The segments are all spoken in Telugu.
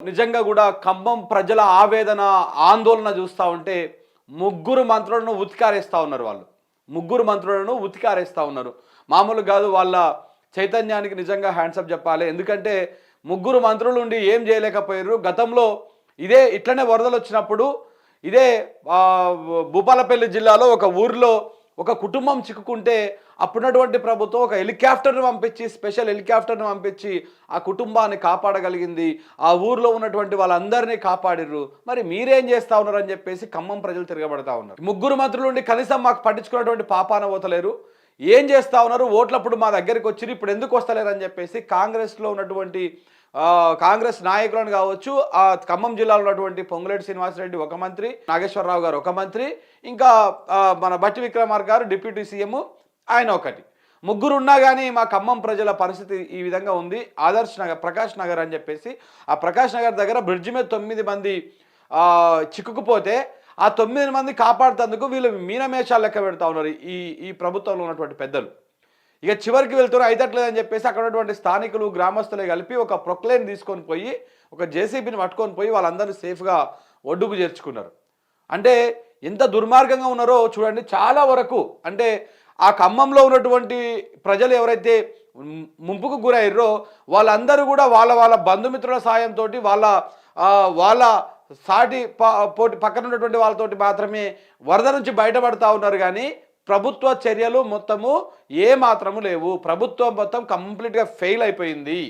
నిజంగా కూడా ఖమ్మం ప్రజల ఆవేదన ఆందోళన చూస్తూ ఉంటే ముగ్గురు మంత్రులను ఉతికారేస్తూ ఉన్నారు వాళ్ళు. ముగ్గురు మంత్రులను ఉతికారేస్తూ ఉన్నారు. మామూలు కాదు వాళ్ళ చైతన్యానికి నిజంగా హ్యాండ్సప్ చెప్పాలి. ఎందుకంటే ముగ్గురు మంత్రులు ఉండి ఏం చేయలేకపోయారు గతంలో ఇదే ఇట్లనే వరదలు వచ్చినప్పుడు ఇదే భూపాలపల్లి జిల్లాలో ఒక ఊరిలో ఒక కుటుంబం చిక్కుకుంటే అప్పుడున్నటువంటి ప్రభుత్వం ఒక హెలికాప్టర్ను పంపించి స్పెషల్ హెలికాప్టర్ను పంపించి ఆ కుటుంబాన్ని కాపాడగలిగింది. ఆ ఊర్లో ఉన్నటువంటి వాళ్ళందరినీ కాపాడిర్రు. మరి మీరేం చేస్తా ఉన్నారు అని చెప్పేసి ఖమ్మం ప్రజలు తిరగబడతా ఉన్నారు. ముగ్గురు మంత్రులు ఉండి కనీసం మాకు పట్టించుకున్నటువంటి పాపాన పోతలేరు. ఏం చేస్తా ఉన్నారు? ఓట్లప్పుడు మా దగ్గరికి వచ్చి ఇప్పుడు ఎందుకు వస్తలేరు అని చెప్పేసి కాంగ్రెస్లో ఉన్నటువంటి కాంగ్రెస్ నాయకులను కావచ్చు ఆ ఖమ్మం జిల్లాలో ఉన్నటువంటి పొంగులేటి శ్రీనివాసరెడ్డి ఒక మంత్రి నాగేశ్వరరావు గారు ఒక మంత్రి ఇంకా మన బట్టి విక్రమార్ గారు డిప్యూటీ సీఎం ఆయన ఒకటి. ముగ్గురు ఉన్నా కానీ మా ఖమ్మం ప్రజల పరిస్థితి ఈ విధంగా ఉంది. ఆదర్శ్ నగర్ ప్రకాష్ నగర్ అని చెప్పేసి ఆ ప్రకాష్ నగర్ దగ్గర బ్రిడ్జ్ మీద తొమ్మిది మంది చిక్కుకుపోతే ఆ తొమ్మిది మంది కాపాడుతందుకు వీళ్ళు మీనమేషాలు లెక్క పెడతా ఉన్నారు ఈ ఈ ప్రభుత్వంలో ఉన్నటువంటి పెద్దలు. ఇక చివరికి వెళ్తున్నారు అయితట్లేదని చెప్పేసి అక్కడ ఉన్నటువంటి స్థానికులు గ్రామస్తులే కలిపి ఒక ప్రొక్లైన్ తీసుకొని పోయి ఒక జేసీబీని పట్టుకొని పోయి వాళ్ళందరినీ సేఫ్గా ఒడ్డుకు చేర్చుకున్నారు. అంటే ఎంత దుర్మార్గంగా ఉన్నారో చూడండి చాలా వరకు అంటే ఆ ఖమ్మంలో ఉన్నటువంటి ప్రజలు ఎవరైతే ముంపుకు గురయ్యారో వాళ్ళందరూ కూడా వాళ్ళ వాళ్ళ బంధుమిత్రుల సాయంతో వాళ్ళ వాళ్ళ సాటి పోటీ పక్కన ఉన్నటువంటి వాళ్ళతోటి మాత్రమే వరద నుంచి బయటపడతా ఉన్నారు కానీ ప్రభుత్వ చర్యలు మొత్తము ఏ మాత్రము లేవు. ప్రభుత్వం మొత్తం కంప్లీట్గా ఫెయిల్ అయిపోయింది.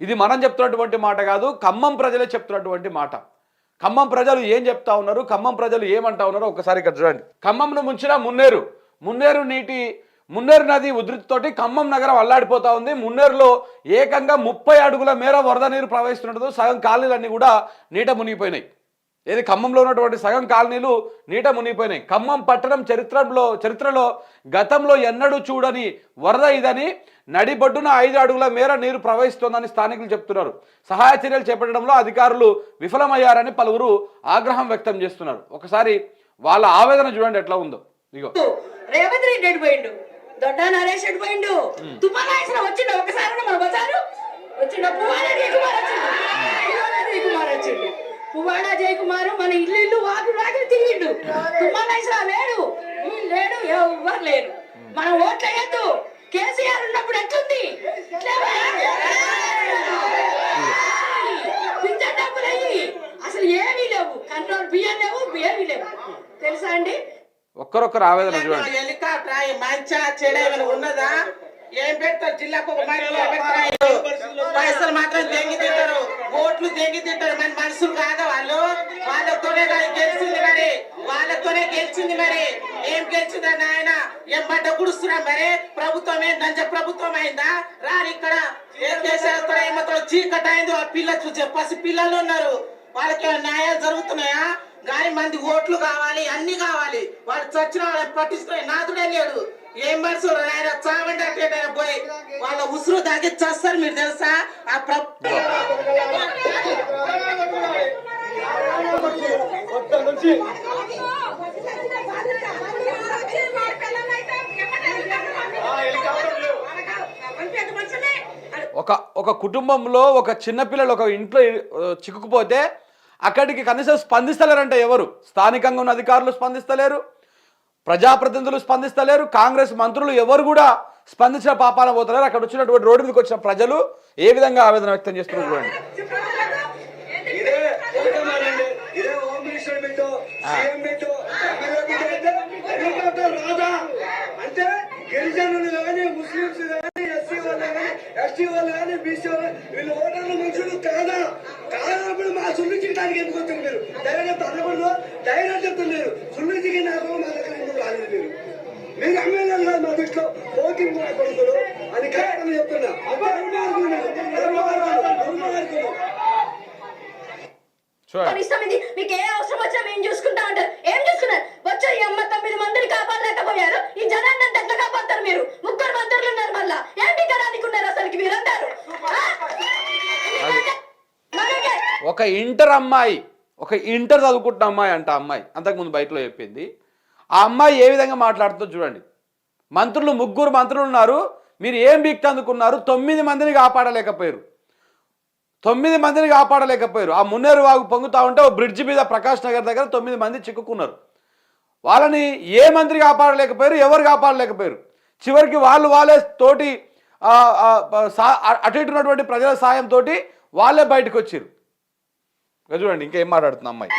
ఇది మనం చెప్తున్నటువంటి మాట కాదు ఖమ్మం ప్రజలే చెప్తున్నటువంటి మాట. ఖమ్మం ప్రజలు ఏం చెప్తా ఉన్నారు? ఖమ్మం ప్రజలు ఏమంటా ఉన్నారో ఒకసారి ఇక్కడ చూడండి. ఖమ్మంను ముంచిన మున్నేరు. మున్నేరు నీటి మున్నేరు నది ఉధృతితోటి ఖమ్మం నగరం అల్లాడిపోతా ఉంది. మున్నేరులో ఏకంగా ముప్పై అడుగుల మేర వరద నీరు ప్రవహిస్తుండదు. సగం కాలనీలన్నీ కూడా నీట మునిగిపోయినాయి. ఏది ఖమ్మంలో ఉన్నటువంటి సగం కాలనీలు నీట మునిగిపోయినాయి. ఖమ్మం పట్టణం చరిత్రలో చరిత్రలో గతంలో ఎన్నడూ చూడని వరద ఇదని నడిబొడ్డున ఐదు అడుగుల మేర నీరు ప్రవహిస్తోందని స్థానికులు చెప్తున్నారు. సహాయ చర్యలు చేపట్టడంలో అధికారులు విఫలమయ్యారని పలువురు ఆగ్రహం వ్యక్తం చేస్తున్నారు. ఒకసారి వాళ్ళ ఆవేదన చూడండి ఎట్లా ఉందో. ఇగో. రేవంత్ రెడ్డి దొడ్డా నరేష్ ఎటు పోయిండు? తుమ్మనాయసిన వచ్చిండు? ఒకసారి మన బజారు. వచ్చిండు? పువ్వాడ జయకుమార్ వచ్చిండు. పువ్వాడ జయకుమార్ వచ్చిండు. పువ్వాడ జయకుమార్ మన ఇల్లు ఇల్లు వాకి వాకి తిరిగిండు. తుమ్మనాయసిన లేడు. లేడు ఎవ్వరు లేరు. మనం ఓట్లు వేయద్దు కేసీఆర్ ఉన్నప్పుడు ఎట్లుంది? డబ్బులు అయ్యి అసలు ఏమీ లేవు. కన్నోరు బియ్యం లేవు ఏమీ లేవు. తెలుసా అండి? ఒక్కరొక్కరు ఆవేదన చూడండి. హెలికాప్టర్ మంచా చెడ ఏమైనా ఉన్నదా? ఏం పెడతారు? జిల్లాకు ఒక పైసలు మాత్రం దెంగి తింటారు. ఓట్లు దెంగి తింటారు. మన మనుషులు కాదా వాళ్ళు? వాళ్ళతోనే గెలిచింది మరి. వాళ్ళతోనే గెలిచింది మరి. ఏం గెలిచిందని ఆయన ఏం బట్ట గుడుస్తున్నా మరి? ప్రభుత్వం ఏం దంచ ప్రభుత్వం అయిందా? రాని ఇక్కడ ఏం చేశారు? ఏమాత్రం చీకటి అయింది ఆ పిల్ల చూసే పసి పిల్లలు ఉన్నారు. వాళ్ళకి న్యాయాలు జరుగుతున్నాయా? గాని మంది ఓట్లు కావాలి అన్ని కావాలి. వాళ్ళు చచ్చిన వాళ్ళని పట్టించుకునే నాదుడే లేడు. ఏం మనుషులు ఆయన చావండి అంటే పోయి వాళ్ళ ఉసురు దాగి చేస్తారు మీరు తెలుసా? ఆ ప్ర- ఒక ఒక కుటుంబంలో ఒక చిన్నపిల్లలు ఒక ఇంట్లో చిక్కుకుపోతే అక్కడికి కనీసం స్పందిస్తలేరంట ఎవరు. స్థానికంగా ఉన్న అధికారులు స్పందిస్తలేరు. ప్రజాప్రతినిధులు స్పందిస్తలేరు కాంగ్రెస్ మంత్రులు ఎవరు కూడా స్పందించిన పాపాన పోతలేరు. అక్కడ వచ్చినటువంటి రోడ్డు మీదకి వచ్చిన ప్రజలు ఏ విధంగా ఆవేదన వ్యక్తం చేస్తున్నారు చూడండి. అంటే గిరిజనులు కానీ ముస్లింస్ కానీ ఎస్సీ వాళ్ళు కానీ ఎస్టీ వాళ్ళు కానీ బీసీ వాళ్ళు వీళ్ళు ఓటర్లు మనుషులు కాదా? కాదన్నప్పుడు మా సుల్లు చిక్కడానికి ఎందుకు వచ్చారు మీరు? ధైర్యం తనకూడదు ధైర్యం చెప్తున్నారు. సుల్లు చిక్కి నాకు మా దగ్గర ఎందుకు రాలేదు మీరు మీరు ఎమ్మెల్యేలు కాదు మా దృష్టిలో ఓటింగ్ కొడుకులు అని కరెక్ట్ చెప్తున్నా కనీసం ఇది మీకు ఏ అవసరం వచ్చినా మేము చూసుకుంటా ఉంటారు ఏం చూసుకున్నారు? వచ్చే ఈ అమ్మ తొమ్మిది మందిని కాపాడలేకపోయారు. ఈ జనాన్ని అంతా ఎట్లా కాపాడతారు మీరు? ముగ్గురు మంత్రులు ఉన్నారు మళ్ళా. ఏంటి కరానికి ఉన్నారు అసలుకి మీరందరూ? ఒక ఇంటర్ అమ్మాయి ఒక ఇంటర్ చదువుకుంటున్న అమ్మాయి అంట అమ్మాయి. అంతకుముందు బయటలో చెప్పింది. ఆ అమ్మాయి ఏ విధంగా మాట్లాడుతుందో చూడండి. మంత్రులు ముగ్గురు మంత్రులు ఉన్నారు. మీరు ఏం బీక్తందుకున్నారు తొమ్మిది మందిని కాపాడలేకపోయారు. తొమ్మిది మందిని కాపాడలేకపోయారు. ఆ మున్నేరు వాగు పొంగుతూ ఉంటే ఓ బ్రిడ్జ్ మీద ప్రకాష్ నగర్ దగ్గర తొమ్మిది మంది చిక్కుకున్నారు. వాళ్ళని ఏ మంత్రి కాపాడలేకపోయారు? ఎవరు కాపాడలేకపోయారు? చివరికి వాళ్ళు వాళ్ళే తోటి అటు ఇటున్నటువంటి ప్రజల సాయంతో వాళ్ళే బయటకు వచ్చారు చూడండి ఇంకేం మాట్లాడుతున్నా అమ్మాయి?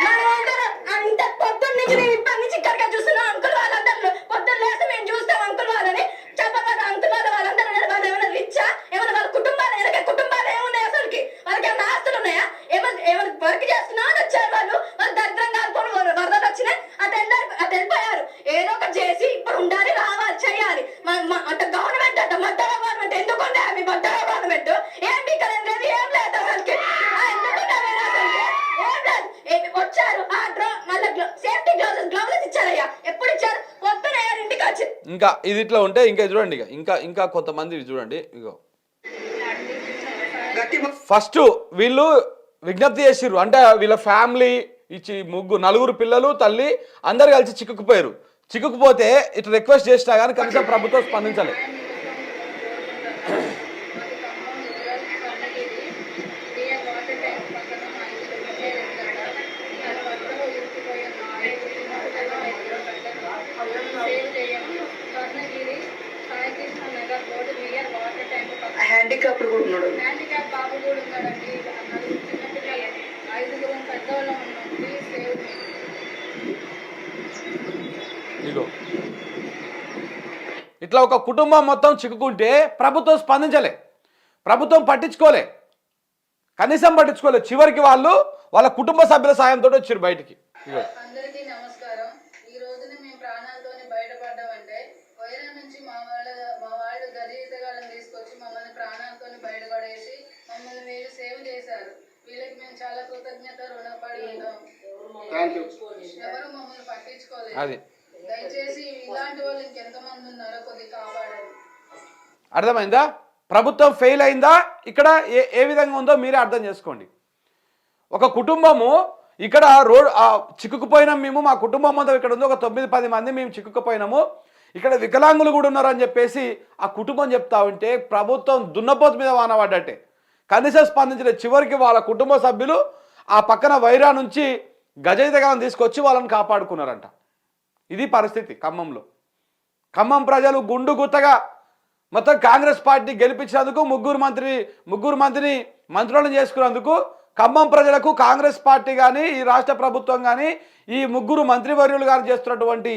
మనమందరం అంత పొద్దున్న నుంచి మేము ఇప్పటి నుంచి ఇక్కడికి చూస్తున్నాం. అంకుల్ వాళ్ళందరూ పొద్దున్న లేస్తే మేము చూస్తాం అంకుల్ వాళ్ళని. చెప్పబడ్డ అంకుల్ వాళ్ళ వాళ్ళందరూ వాళ్ళు ఏమైనా రిచ్చా ఏమైనా వాళ్ళ కుటుంబాలు వెనక కుటుంబాలు ఏమున్నాయి అసలుకి? వాళ్ళకి ఏమైనా ఆస్తులు ఉన్నాయా? ఏమైనా ఏమైనా వర్క్ చేస్తున్నా అని వచ్చారు వాళ్ళు వాళ్ళు దరిద్రంగా అనుకోని వర- వరదలు వచ్చినాయి అటు వెళ్ళారు అటు వెళ్ళిపోయారు ఏదో ఒకటి చేసి ఇప్పుడు ఉండాలి రావాలి చేయాలి మ- మ- అంటే గవర్నమెంట్ అంట మధ్య గవర్నమెంట్ ఎందుకు ఉండే మీ మధ్య గవర్నమెంట్ ఏం పీకలేదు లేదు ఏం లేదు అసలుకి ఆ, ఎందుకు ఉండే మీరు అసలుకి ఏం లేదు ఏ- వచ్చారు ఆ డ్రో మళ్ళీ సేఫ్టీ గ్లౌజెస్ గ్లౌజెస్ ఇచ్చారయ్యా ఎప్పుడు ఇచ్చారు పొద్దున ఇంటికి వచ్చి ఇంకా ఇది ఇట్లా ఉంటే ఇంకా చూడండి ఇక. ఇంకా ఇంకా కొంతమంది ఇది చూడండి. ఇగో. ఫస్ట్ వీళ్ళు విజ్ఞప్తి చేసిర్రు. అంటే వీళ్ళ ఫ్యామిలీ ఇచ్చి ముగ్గురు నలుగురు పిల్లలు తల్లి అందరు కలిసి చిక్కుకుపోయారు. చిక్కుకుపోతే ఇట్లా రిక్వెస్ట్ చేసినా కానీ కనీసం ప్రభుత్వం స్పందించలేదు హ్యాండిక్యాప్ కూడా ఉన్నాడు. హ్యాండిక్యాప్ బాబు కూడా ఉన్నాడండి. నలుగురు చిన్నపిల్లలు ఐదుగురు పెద్దవాళ్ళం ఉన్నాం. ప్లీజ్ సేవ్ మీ ఇగో. ఇట్లా ఒక కుటుంబం మొత్తం చిక్కుకుంటే ప్రభుత్వం స్పందించలే. ప్రభుత్వం పట్టించుకోలే. కనీసం పట్టించుకోలే. చివరికి వాళ్ళు వాళ్ళ కుటుంబ సభ్యుల సాయంతో వచ్చారు బయటికి. కృతజ్ఞత రుణపడి ఉంటాం ఎవరు మమ్మల్ని పట్టించుకోలేదు. అది. దయచేసి ఇలాంటి వాళ్ళు ఇంకెంతమంది ఉన్నారో కొద్ది కాపాడండి. అర్థమైందా? ప్రభుత్వం ఫెయిల్ అయిందా? ఇక్కడ ఏ ఏ విధంగా ఉందో మీరే అర్థం చేసుకోండి. ఒక కుటుంబము ఇక్కడ రోడ్ చిక్కుకుపోయినాం మేము మా కుటుంబం అంతా ఇక్కడ ఉంది ఒక తొమ్మిది పది మంది మేము చిక్కుకుపోయినాము. ఇక్కడ వికలాంగులు కూడా ఉన్నారు అని చెప్పేసి ఆ కుటుంబం చెప్తా ఉంటే ప్రభుత్వం దున్నపోతు మీద వాన పడ్డట్టే. కనీసం స్పందించిన చివరికి వాళ్ళ కుటుంబ సభ్యులు ఆ పక్కన వైరా నుంచి గజయితగాలను తీసుకొచ్చి వాళ్ళని కాపాడుకున్నారంట. ఇది పరిస్థితి ఖమ్మంలో. ఖమ్మం ప్రజలు గుండు గుత్తగా మొత్తం కాంగ్రెస్ పార్టీ గెలిపించినందుకు ముగ్గురు మంత్రి ముగ్గురు మంత్రిని మంత్రులను చేసుకున్నందుకు ఖమ్మం ప్రజలకు కాంగ్రెస్ పార్టీ కానీ ఈ రాష్ట్ర ప్రభుత్వం కానీ ఈ ముగ్గురు మంత్రివర్యులు కానీ చేస్తున్నటువంటి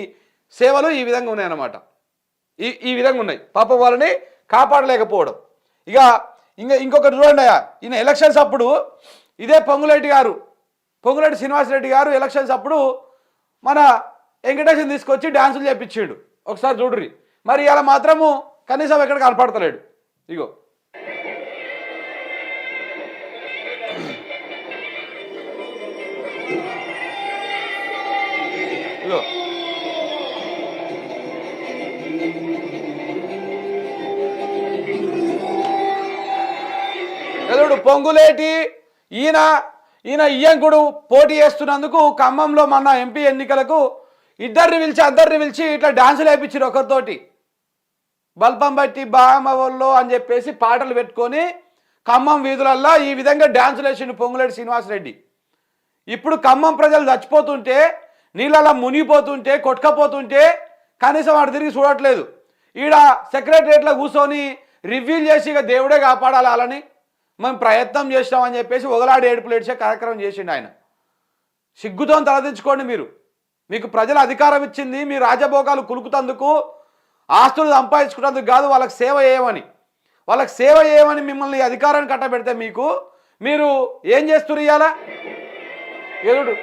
సేవలు ఈ విధంగా ఉన్నాయన్నమాట. ఈ ఈ విధంగా ఉన్నాయి. పాపం వాళ్ళని కాపాడలేకపోవడం. ఇక ఇంకా ఇంకొకటి చూడండి అయ్యా, ఈయన ఎలక్షన్స్ అప్పుడు ఇదే పొంగులేటి గారు. పొంగులేటి శ్రీనివాసరెడ్డి గారు ఎలక్షన్స్ అప్పుడు మన వెంకటేశ్వరం తీసుకొచ్చి డ్యాన్సులు చేపించాడు. ఒకసారి చూడ్రి మరి ఇలా మాత్రము కనీసం ఎక్కడ కనపడతలేడు. ఇగో. ఇగో. ఎదుడు పొంగులేటి ఈయన ఈయన ఇయ్యంకుడు పోటీ చేస్తున్నందుకు ఖమ్మంలో మన ఎంపీ ఎన్నికలకు ఇద్దరిని పిలిచి అందరిని పిలిచి ఇట్లా డాన్సులు వేయించారు ఒకరితోటి. బల్పం బట్టి బామవల్లో అని చెప్పేసి పాటలు పెట్టుకొని ఖమ్మం వీధులల్లో ఈ విధంగా డాన్సులు వేసిండు పొంగులేటి శ్రీనివాసరెడ్డి. ఇప్పుడు ఖమ్మం ప్రజలు చచ్చిపోతుంటే నీళ్ళలా మునిగిపోతుంటే కొట్టుకపోతుంటే కనీసం వాడు తిరిగి చూడట్లేదు. ఈడ సెక్రటరియట్లో కూర్చొని రివ్యూలు చేసి ఇక దేవుడే కాపాడాలి వాళ్ళని. మేము ప్రయత్నం చేసినామని చెప్పేసి ఒకలాడి ఏడుపులు ఏడ్చే కార్యక్రమం చేసిండు ఆయన. సిగ్గుతో తలదించుకోండి మీరు. మీకు ప్రజల అధికారం ఇచ్చింది మీ రాజభోగాలు కులుకుతందుకు ఆస్తులు సంపాదించుకున్నందుకు కాదు వాళ్ళకి సేవ చేయమని. వాళ్ళకి సేవ చేయమని మిమ్మల్ని అధికారాన్ని కట్టబెడితే మీకు మీరు ఏం చేస్తున్నారు ఇవాళ ఎదుడు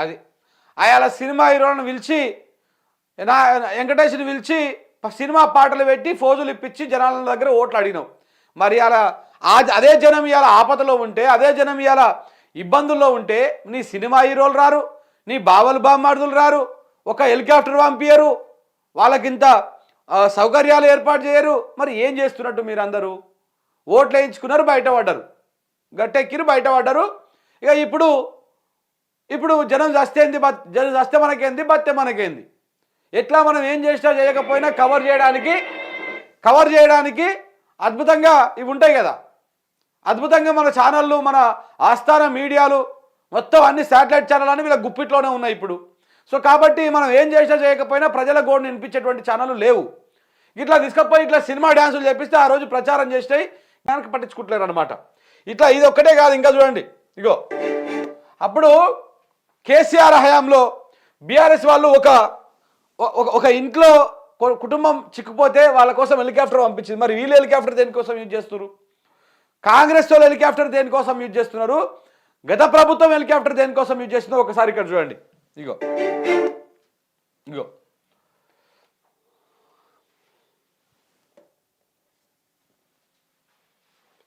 అది. అయాల సినిమా హీరోలను పిలిచి నా వెంకటేష్ని పిలిచి సినిమా పాటలు పెట్టి ఫోజులు ఇప్పించి జనాల దగ్గర ఓట్లు అడిగినావు మరి అలా అదే జనం ఇవాళ ఆపదలో ఉంటే అదే జనం ఇవాళ ఇబ్బందుల్లో ఉంటే నీ సినిమా హీరోలు రారు నీ బావలు బామ్మాడుదులు రారు ఒక హెలికాప్టర్ పంపించరు వాళ్ళకింత సౌకర్యాలు ఏర్పాటు చేయరు. మరి ఏం చేస్తున్నట్టు మీరందరూ? ఓట్లు వేయించుకున్నారు బయటపడ్డారు. గట్టెక్కిరు బయటపడ్డారు. ఇక ఇప్పుడు ఇప్పుడు జనం చస్తేంది బత్ జనం చస్తే మనకేంది బತ್ತೆ మనకేంది? ఎట్లా మనం ఏం చేసినా చేయకపోయినా కవర్ చేయడానికి కవర్ చేయడానికి అద్భుతంగా ఇవి ఉంటాయి కదా. అద్భుతంగా మన ఛానళ్ళు మన ఆస్థాన మీడియాలు మొత్తం అన్ని శాటిలైట్ ఛానల్ అని వీళ్ళ గుప్పిట్లోనే ఉన్నాయి ఇప్పుడు. సో కాబట్టి మనం ఏం చేసినా చేయకపోయినా ప్రజల గోడు వినిపించేటువంటి ఛానళ్ళు లేవు. ఇట్లా తీసుకపోయి ఇట్లా సినిమా డ్యాన్సులు చేపిస్తే ఆ రోజు ప్రచారం చేస్తాయి వెనక్కి పట్టించుకుంటలేరు అనమాట ఇట్లా ఇది ఒక్కటే కాదు ఇంకా చూడండి. ఇగో. అప్పుడు కేసీఆర్ హయాంలో బీఆర్ఎస్ వాళ్ళు ఒక ఒక ఒక ఇంట్లో కుటుంబం చిక్కుపోతే వాళ్ళ కోసం హెలికాప్టర్ పంపించింది. మరి వీళ్ళు హెలికాప్టర్ దేనికోసం యూజ్ చేస్తున్నారు? కాంగ్రెస్ వాళ్ళు హెలికాప్టర్ దేనికోసం యూజ్ చేస్తున్నారు? గత ప్రభుత్వం హెలికాప్టర్ దేనికోసం యూజ్ చేస్తున్నారు ఒకసారి ఇక్కడ చూడండి. ఇగో. ఇగో.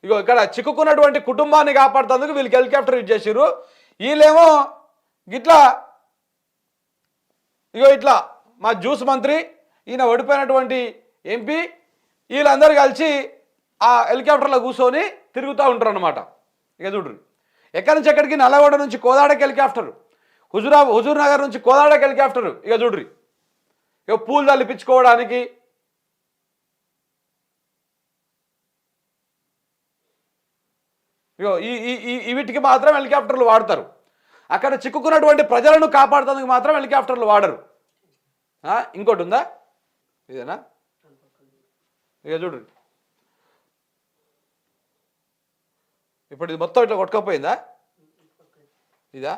ఇగో ఇక్కడ చిక్కుకున్నటువంటి కుటుంబాన్ని కాపాడుతందుకు వీళ్ళకి హెలికాప్టర్ యూజ్ చేసారు వీళ్ళేమో గిట్లా ఇగో ఇట్లా మా జ్యూస్ మంత్రి ఈయన ఓడిపోయినటువంటి ఎంపీ వీళ్ళందరూ కలిసి ఆ హెలికాప్టర్లో కూర్చొని తిరుగుతూ ఉంటారు అనమాట ఇక చూడరు ఎక్కడి నుంచి ఎక్కడికి? నల్లగొండ నుంచి కోదాడకి హెలికాప్టర్. హుజురా హుజూర్ నగర్ నుంచి కోదాడకి హెలికాప్టర్. ఇక చూడ్రి ఇక పూలు తల్లిపించుకోవడానికి ఇగో ఈ వీటికి మాత్రం హెలికాప్టర్లు వాడతారు. అక్కడ చిక్కుకున్నటువంటి ప్రజలను కాపాడుతందుకు మాత్రం హెలికాప్టర్లు వాడరు. ఇంకోటి ఉందా? ఇదేనా? ఇక చూడు. ఇప్పుడు ఇది మొత్తం ఇట్లా కొట్టుకపోయిందా? ఇదా?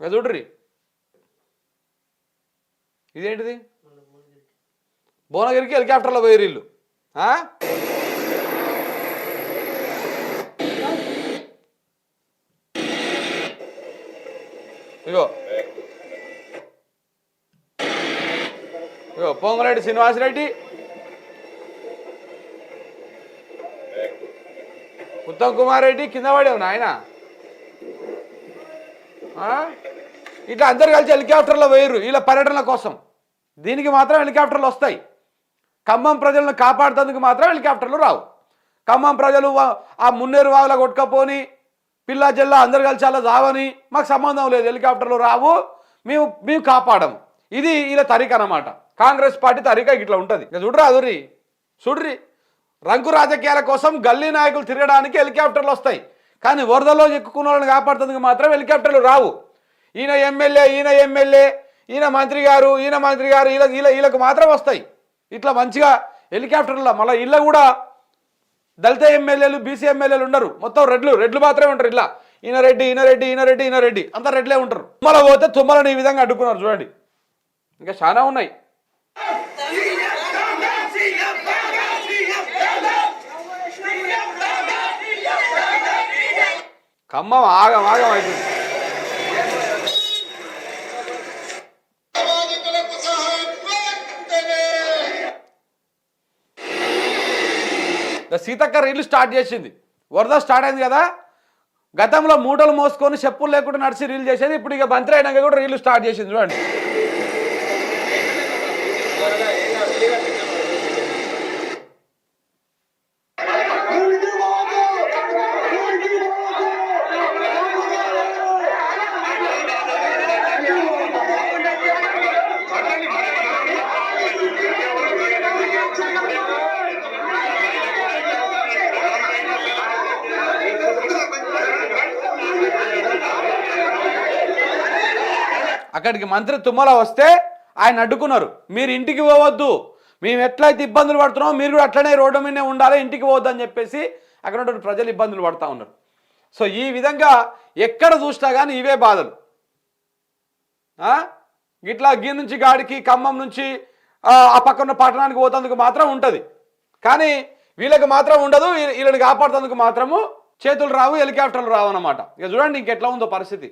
ఇక చూడ్రి ఇదేంటిది? భువనగిరికి హెలికాప్టర్లో పోయి ఇగో. ఇగో పొంగరెడ్డి శ్రీనివాసరెడ్డి ఉత్తమ్ కుమార్ రెడ్డి కింద పడేవు నాయన ఇట్లా అందరు కలిసి హెలికాప్టర్లో వేయరు ఇలా పర్యటనల కోసం. దీనికి మాత్రం హెలికాప్టర్లు వస్తాయి. ఖమ్మం ప్రజలను కాపాడుతందుకు మాత్రం హెలికాప్టర్లు రావు. ఖమ్మం ప్రజలు వా- ఆ మున్నేరు వాగుల కొట్టుకపోని పిల్ల చెల్లా అందరు కలిసి అలా రావని మాకు సంబంధం లేదు హెలికాప్టర్లు రావు మేము మేము కాపాడము ఇది ఇలా తరిక అన్నమాట. కాంగ్రెస్ పార్టీ తరిక ఇట్లా ఉంటుంది. ఇక చూడరా అదురి చూడ్రి రంగు రాజకీయాల కోసం గల్లీ నాయకులు తిరగడానికి హెలికాప్టర్లు వస్తాయి. కానీ వరదలో ఎక్కుకున్న వాళ్ళని కాపాడుతుంది మాత్రం హెలికాప్టర్లు రావు. ఈయన ఎమ్మెల్యే ఈయన ఎమ్మెల్యే ఈయన మంత్రి గారు ఈయన మంత్రి గారు ఇలా ఇలా వీళ్ళకు మాత్రం వస్తాయి. ఇట్లా మంచిగా హెలికాప్టర్ల మళ్ళీ ఇళ్ళ కూడా దళిత ఎమ్మెల్యేలు బీసీ ఎమ్మెల్యేలు ఉండరు. మొత్తం రెడ్లు రెడ్లు మాత్రమే ఉంటారు ఇట్లా. ఈయన రెడ్డి ఈయన రెడ్డి ఈయన రెడ్డి ఈయన రెడ్డి. అంతా రెడ్లే ఉంటారు. తుమ్మల పోతే తుమ్మలని ఈ విధంగా అడ్డుకున్నారు చూడండి. ఇంకా చాలా ఉన్నాయి. ఖమ్మం ఆగం ఆగం అవుతుంది సీతక్క రీల్ స్టార్ట్ చేసింది. వరద స్టార్ట్ అయింది కదా? గతంలో మూటలు మోసుకొని చెప్పులు లేకుండా నడిచి రీల్ చేసేది ఇప్పుడు ఇక మంత్రి అయినాక కూడా రీల్ స్టార్ట్ చేసింది చూడండి. అక్కడికి మంత్రి తుమ్మల వస్తే ఆయన అడ్డుకున్నారు. మీరు ఇంటికి పోవద్దు. మేము ఎట్లయితే ఇబ్బందులు పడుతున్నామో మీరు కూడా అట్లనే రోడ్డు మీదనే ఉండాలి ఇంటికి పోవద్దు అని చెప్పేసి అక్కడ ఉన్నటువంటి ప్రజలు ఇబ్బందులు పడుతూ ఉన్నారు. సో ఈ విధంగా ఎక్కడ చూసినా కానీ ఇవే బాధలు. ఇట్లా గీ నుంచి గాడికి ఖమ్మం నుంచి ఆ, పక్కన పట్టణానికి పోతందుకు మాత్రం ఉంటుంది. కానీ వీళ్ళకి మాత్రం ఉండదు వీళ్ళని కాపాడుతందుకు మాత్రము చేతులు రావు హెలికాప్టర్లు రావు అన్నమాట ఇక చూడండి ఇంకెట్లా ఉందో పరిస్థితి.